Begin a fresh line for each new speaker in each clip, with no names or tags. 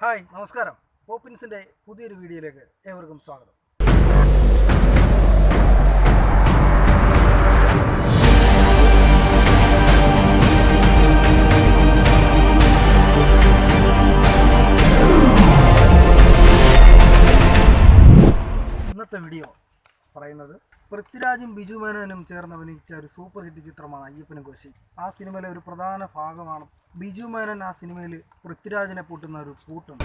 Hi നമസ്കാരം. പോപ്പിൻസിന്റെ പുതിയൊരു വീഡിയോയിലേക്ക് ഏവർക്കും സ്വാഗതം. പൃഥ്വിരാജും ബിജു മേനോനും ചേർന്ന് അഭിനയിച്ച ഒരു സൂപ്പർ ഹിറ്റ് ചിത്രമാണ് അയ്യപ്പനും കോശി ആ സിനിമയിലെ ഒരു പ്രധാന ഭാഗമാണ് ബിജു മേനോൻ ആ സിനിമയിൽ പൃഥ്വിരാജിനെ പൂട്ടുന്ന ഒരു പൂട്ടുണ്ട്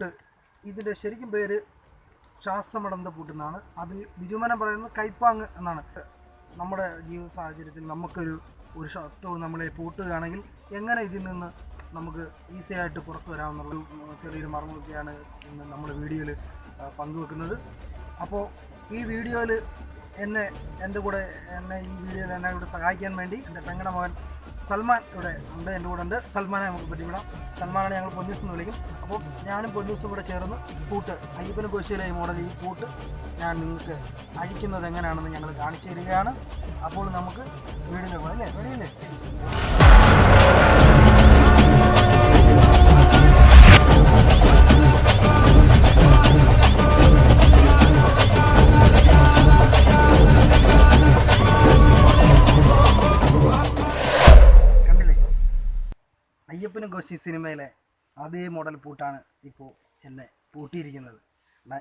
പൂട്ട്. ഇതിന്റെ ശരിക്കും പേര് ശ്വാസമടന്ത പൂട്ട് എന്നാണ് അതിൽ ബിജുമനം പറയുന്നത് കൈപ്പാങ് എന്നാണ്. നമ്മുടെ ജീവിത സാഹചര്യത്തിൽ നമുക്കൊരു ഒരു ശത്രു നമ്മളെ പൂട്ടുകയാണെങ്കിൽ എങ്ങനെ ഇതിൽ നിന്ന് നമുക്ക് ഈസി ആയിട്ട് പുറത്തു വരാമെന്നുള്ള ഒരു ചെറിയൊരു മർമ്മമൊക്കെയാണ് ഇന്ന് നമ്മൾ വീഡിയോയിൽ പങ്കുവെക്കുന്നത്. അപ്പോൾ ഈ വീഡിയോയിൽ എന്നെ എന്റെ കൂടെ എന്നെ ഈ വീഡിയോയിൽ എന്നെ കൂടെ സഹായിക്കാൻ വേണ്ടി എന്റെ പെങ്ങളുടെ മകൻ സൽമാൻ ഇവിടെ ഉണ്ട് എന്റെ കൂടെ ഉണ്ട്. സൽമാനെ നമുക്ക് പറ്റിവിടാം സൽമാനാണ് ഞങ്ങൾ പൊന്നൂസ് എന്ന് വിളിക്കും. അപ്പോൾ ഞാനും പൊന്നൂസും കൂടെ ചേർന്ന് കൂട്ട് അയ്യപ്പനും കോശിയിലെ ഈ മോഡൽ ഈ കൂട്ട് ഞാൻ നിങ്ങൾക്ക് അഴിക്കുന്നത് എങ്ങനെയാണെന്ന് ഞങ്ങൾ കാണിച്ചു തരികയാണ്. അപ്പോൾ നമുക്ക് വീടിന്റെ പോകാം അല്ലേ? റെഡിയല്ലേ അയ്യപ്പനും കോശി സിനിമയിലെ അതേ മോഡൽ പൂട്ടാണ് ഇപ്പോൾ എന്നെ പൂട്ടിയിരിക്കുന്നത്.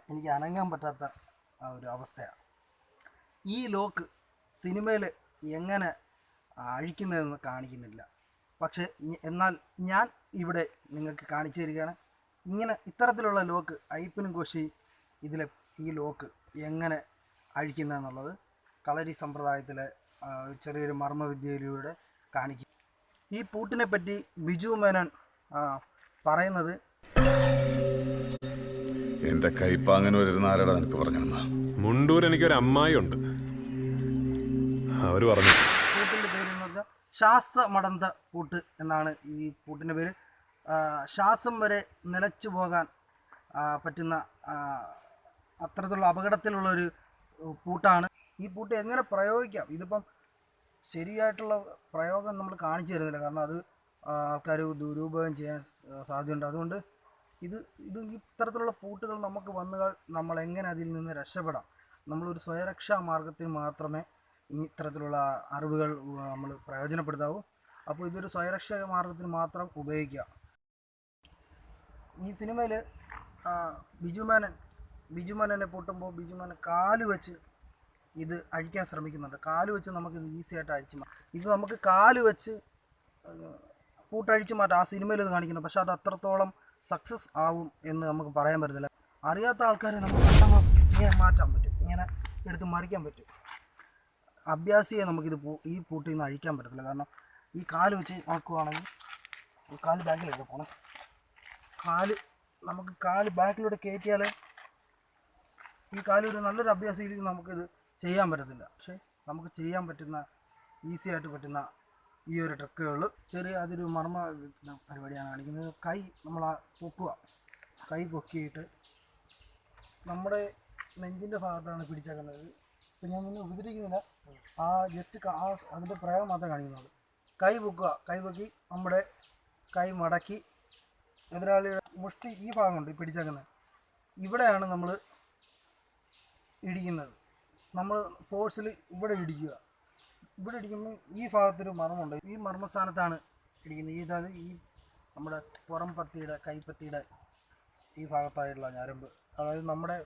എനിക്ക് അനങ്ങാൻ പറ്റാത്ത ആ ഒരു അവസ്ഥയാണ്. ഈ ലോക്ക് സിനിമയിൽ എങ്ങനെ അഴിക്കുന്നതെന്ന് കാണിക്കുന്നില്ല. പക്ഷേ എന്നാൽ ഞാൻ ഇവിടെ നിങ്ങൾക്ക് കാണിച്ചു തരികയാണ് ഇങ്ങനെ ഇത്തരത്തിലുള്ള ലോക്ക് അയ്യപ്പനും കോശി ഇതിലെ ഈ ലോക്ക് എങ്ങനെ അഴിക്കുന്നതെന്നുള്ളത് കളരി സമ്പ്രദായത്തിലെ ചെറിയൊരു മർമ്മവിദ്യയിലൂടെ കാണിക്കും. ഈ പൂട്ടിനെ പറ്റി ബിജു മേനോൻ പറയുന്നത്
എന്റെ കൈപ്പാങ്ങനെ വരുന്ന ആരാടാ നിനക്ക് പറഞ്ഞു
മുണ്ടൂർ എനിക്കൊരു അമ്മായി ഉണ്ട് അവർ പറഞ്ഞു.
പൂട്ടിന്റെ പേര് എന്ന് പറഞ്ഞാൽ ശ്വാസമടന്ത പൂട്ട് എന്നാണ് ഈ പൂട്ടിന്റെ പേര്. ശ്വാസം വരെ നിലച്ചു പോകാൻ പറ്റുന്ന അത്തരത്തിലുള്ള അപകടത്തിലുള്ള ഒരു പൂട്ടാണ്. ഈ പൂട്ട് എങ്ങനെ പ്രയോഗിക്കാം? ഇതിപ്പം ശരിയായിട്ടുള്ള പ്രയോഗം നമ്മൾ കാണിച്ചു തരുന്നില്ല. കാരണം അത് ആൾക്കാർ ദുരുപയോഗം ചെയ്യാൻ സാധ്യതയുണ്ട്. അതുകൊണ്ട് ഇത് ഇത് ഇത്തരത്തിലുള്ള പൂട്ടുകൾ നമുക്ക് വന്നാൽ നമ്മൾ എങ്ങനെ അതിൽ നിന്ന് രക്ഷപ്പെടാം? നമ്മളൊരു സ്വയരക്ഷാ മാർഗത്തിൽ മാത്രമേ ഇത്തരത്തിലുള്ള അറിവുകൾ നമ്മൾ പ്രയോജനപ്പെടുത്താവൂ. അപ്പോൾ ഇതൊരു സ്വയരക്ഷാ മാർഗത്തിന് മാത്രം ഉപയോഗിക്കുക. ഈ സിനിമയിൽ ബിജു മേനൻ ബിജു മേനനെ പൊട്ടുമ്പോൾ ബിജു മേനൻ കാൽ വെച്ച് ഇത് അഴിക്കാൻ ശ്രമിക്കുന്നുണ്ട്. കാൽ വെച്ച് നമുക്ക് ഇത് ഈസി ആയിട്ട് അഴിച്ചു മാറ്റാം ഇത് നമുക്ക് കാൽ വെച്ച് കൂട്ടഴിച്ചു മാറ്റാം. ആ സിനിമയിൽ ഇത് കാണിക്കുന്നു. പക്ഷെ അത് അത്രത്തോളം സക്സസ് ആവും എന്ന് നമുക്ക് പറയാൻ പറ്റില്ല അറിയാത്ത ആൾക്കാരെ നമുക്ക് ഇങ്ങനെ മാറ്റാൻ പറ്റും. ഇങ്ങനെ എടുത്ത് മറിക്കാൻ പറ്റും. അഭ്യാസിയെ നമുക്കിത് ഈ പൂട്ടിൽ നിന്ന് അഴിക്കാൻ പറ്റത്തില്ല. കാരണം ഈ കാൽ വെച്ച് നോക്കുവാണെങ്കിൽ കാൽ ബാക്കിലേക്ക് പോകണം കാൽ നമുക്ക് കാൽ ബാക്കിലൂടെ കയറ്റിയാൽ ഈ കാൽ ഒരു നല്ലൊരു രീതിയിൽ നമുക്കിത് ചെയ്യാൻ പറ്റത്തില്ല. പക്ഷേ നമുക്ക് ചെയ്യാൻ പറ്റുന്ന ഈസി ആയിട്ട് പറ്റുന്ന ഈ ഒരു ട്രിക്കുകൾ ചെറിയ അതൊരു മർമ്മ പരിപാടിയാണ് കാണിക്കുന്നത്. കൈ നമ്മൾ പൊക്കുക. കൈ പൊക്കിയിട്ട് നമ്മുടെ നെഞ്ചിന്റെ ഭാഗത്താണ് പിടിച്ചേക്കുന്നത്. ഇപ്പം ഞാൻ നിന്നെ ഉപദ്രവിക്കുന്നില്ല ആ ജസ്റ്റ് ആ അതിന്റെ പ്രയോഗം മാത്രമേ കാണിക്കുന്നുള്ളൂ കൈ പൊക്കുക. കൈ പൊക്കി നമ്മുടെ കൈ മടക്കി എതിരാളിയുടെ മുഷ്ടി ഈ ഭാഗമുണ്ട് പിടിച്ചേക്കുന്നത്. ഇവിടെയാണ് നമ്മൾ ഇടിക്കുന്നത്. നമ്മൾ ഫോഴ്സിൽ ഇവിടെ ഇടിക്കുക. ഇവിടെ ഇടിക്കുമ്പോൾ ഈ ഭാഗത്തൊരു മർമ്മമുണ്ട്. ഈ മർമ്മസ്ഥാനത്താണ് ഇടിക്കുന്നത്. ഈ അതായത് ഈ നമ്മുടെ പുറം പത്തിയുടെ കൈപ്പത്തിയുടെ ഈ ഭാഗത്തായിട്ടുള്ള ഞരമ്പ്. അതായത് നമ്മുടെ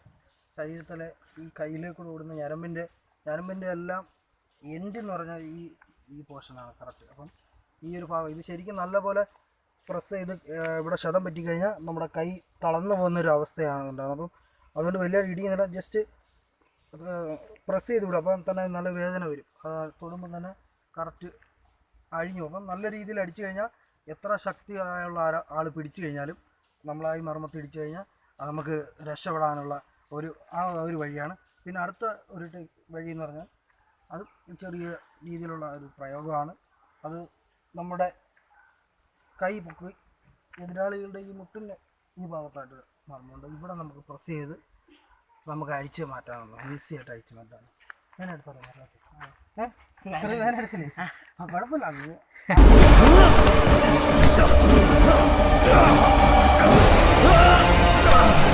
ശരീരത്തിലെ ഈ കയ്യിലേക്കൂടെ ഓടുന്ന ഞരമ്പിന്റെ ഞരമ്പിന്റെ എല്ലാം എൻഡ് എന്ന് പറഞ്ഞാൽ ഈ ഈ പോർഷനാണ് കറക്റ്റ് അപ്പം ഈ ഒരു ഭാഗം ഇത് ശരിക്കും നല്ലപോലെ പ്രസ് ചെയ്ത് ഇവിടെ ശതം പറ്റിക്കഴിഞ്ഞാൽ നമ്മുടെ കൈ തളർന്നു പോകുന്ന ഒരു അവസ്ഥയാണ് ഉണ്ടാകുന്നത്. അപ്പം അതുകൊണ്ട് വലിയ ഇടിയുന്നില്ല ജസ്റ്റ് പ്രസ് ചെയ്ത് വിടും അപ്പം തന്നെ നല്ല വേദന വരും. അത് തൊടുമ്പം തന്നെ കറക്റ്റ് അഴിഞ്ഞു. അപ്പം നല്ല രീതിയിൽ അടിച്ചു കഴിഞ്ഞാൽ എത്ര ശക്തിയായുള്ള ആൾ പിടിച്ചു കഴിഞ്ഞാലും നമ്മളായി മർമ്മത്തിൽ ഇടിച്ചു കഴിഞ്ഞാൽ നമുക്ക് രക്ഷപ്പെടാനുള്ള ഒരു ആ ഒരു വഴിയാണ്. പിന്നെ അടുത്ത ഒരു വഴി എന്ന് പറഞ്ഞാൽ അത് ചെറിയ രീതിയിലുള്ള ഒരു പ്രയോഗമാണ്. അത് നമ്മുടെ കൈ പൊക്കി എതിരാളികളുടെ ഈ മുട്ടിന്റെ ഈ ഭാഗത്തായിട്ട് മർമ്മമുണ്ട്. ഇവിടെ നമുക്ക് പ്രസ് ചെയ്ത് നമുക്ക് അഴിച്ച് മാറ്റാവുന്നതാണ് ഈസി ആയിട്ട് അഴിച്ച് മാറ്റാണ് ഞാൻ എടുത്തോളാം ഏ? ചെറിയ വേദന എടുത്തില്ലേ? ആ. കുഴപ്പമില്ല. അത്
കൈയെടുക്കണം